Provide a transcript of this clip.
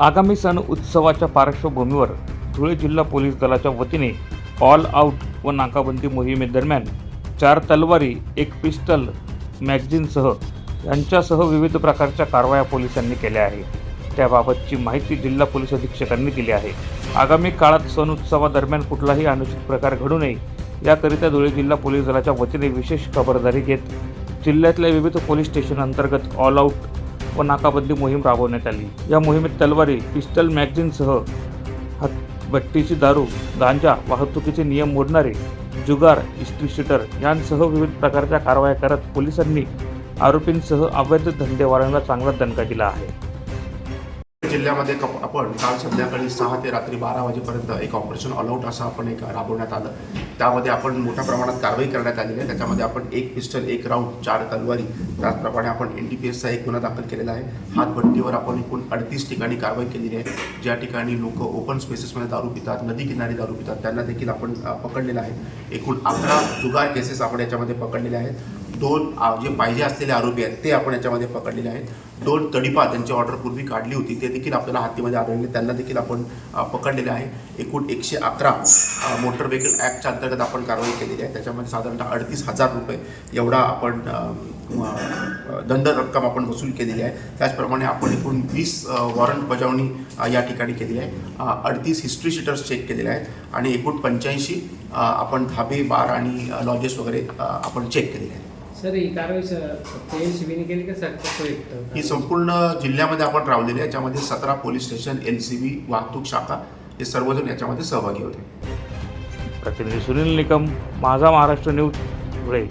आगामी सण उत्सवाच्या पार्श्वभूमीवर धुळे जिल्हा पोलीस दलाच्या वतीने ऑल आऊट व नाकाबंदी मोहिमेदरम्यान चार तलवारी एक पिस्टल मॅगझिनसह यांच्यासह विविध प्रकारच्या कारवाया पोलिसांनी केल्या आहे त्याबाबतची माहिती जिल्हा पोलीस अधीक्षकांनी दिली आहे. आगामी काळात सण उत्सवादरम्यान कुठलाही अनुचित प्रकार घडू नये याकरिता धुळे जिल्हा पोलीस दलाच्या वतीने विशेष खबरदारी घेत जिल्ह्यातल्या विविध पोलीस स्टेशन अंतर्गत ऑल आऊट व नाकाबंदी मोहीम राबवण्यात आली. या मोहिमेत तलवारी पिस्टल मॅगझिनसह भट्टीची दारू गांजा वाहतुकीचे नियम मोडणारे जुगार इस्त्री शूटर यांसह विविध प्रकारच्या कारवाया करत पोलिसांनी आरोपींसह अवैध धंदेवारांना चांगला दणका दिला आहे. जिल्ह्यामध्ये कप- आपण काल संध्याकाळी सहा ते रात्री बारा वाजेपर्यंत एक ऑपरेशन ऑलआउट असं आपण एक राबवण्यात आलं. त्यामध्ये आपण मोठ्या प्रमाणात कारवाई करण्यात आलेली आहे. त्याच्यामध्ये आपण एक पिस्टल एक राऊंड चार तलवारी त्याचप्रमाणे आपण एन डी पी एसचा एक गुन्हा दाखल केलेला आहे. हातभट्टीवर आपण एकूण अडतीस ठिकाणी कारवाई केलेली आहे. ज्या ठिकाणी लोक ओपन स्पेसेसमध्ये दारू पितात नदी किनारी दारू पितात त्यांना देखील आपण पकडलेलं आहे. एकूण अकरा जुगार केसेस आपण याच्यामध्ये पकडलेले आहेत. दोन जे पाहिजे असलेले आरोपी आहेत ते आपण याच्यामध्ये पकडलेले आहेत. दोन तडीपा त्यांची ऑर्डर पूर्वी काढली होती ते देखील आपल्याला हातीमध्ये आढळले त्यांना देखील आपण पकडलेले आहे. एकूण एकशे अकरा मोटर व्हेकल ॲक्टच्या अंतर्गत आपण कारवाई केलेली आहे. त्याच्यामध्ये साधारणतः अडतीस हजार रुपये एवढा आपण दंड रक्कम आपण वसूल केलेली आहे. त्याचप्रमाणे आपण एकूण वीस वॉरंट बजावणी या ठिकाणी केली आहे. अडतीस हिस्ट्री शीटर्स चेक केलेले आहेत आणि एकूण पंच्याऐंशी आपण धाबे बार आणि लॉजेस वगैरे आपण चेक केलेले आहेत. सर ही कारवाई केली का सर? ही संपूर्ण जिल्ह्यामध्ये आपण राबलेली आहे. याच्यामध्ये सतरा police station L C B वाहतूक शाखा हे सर्वजण याच्यामध्ये सहभागी होते. प्रतिनिधी सुनील निकम माझा महाराष्ट्र न्यूज धुळे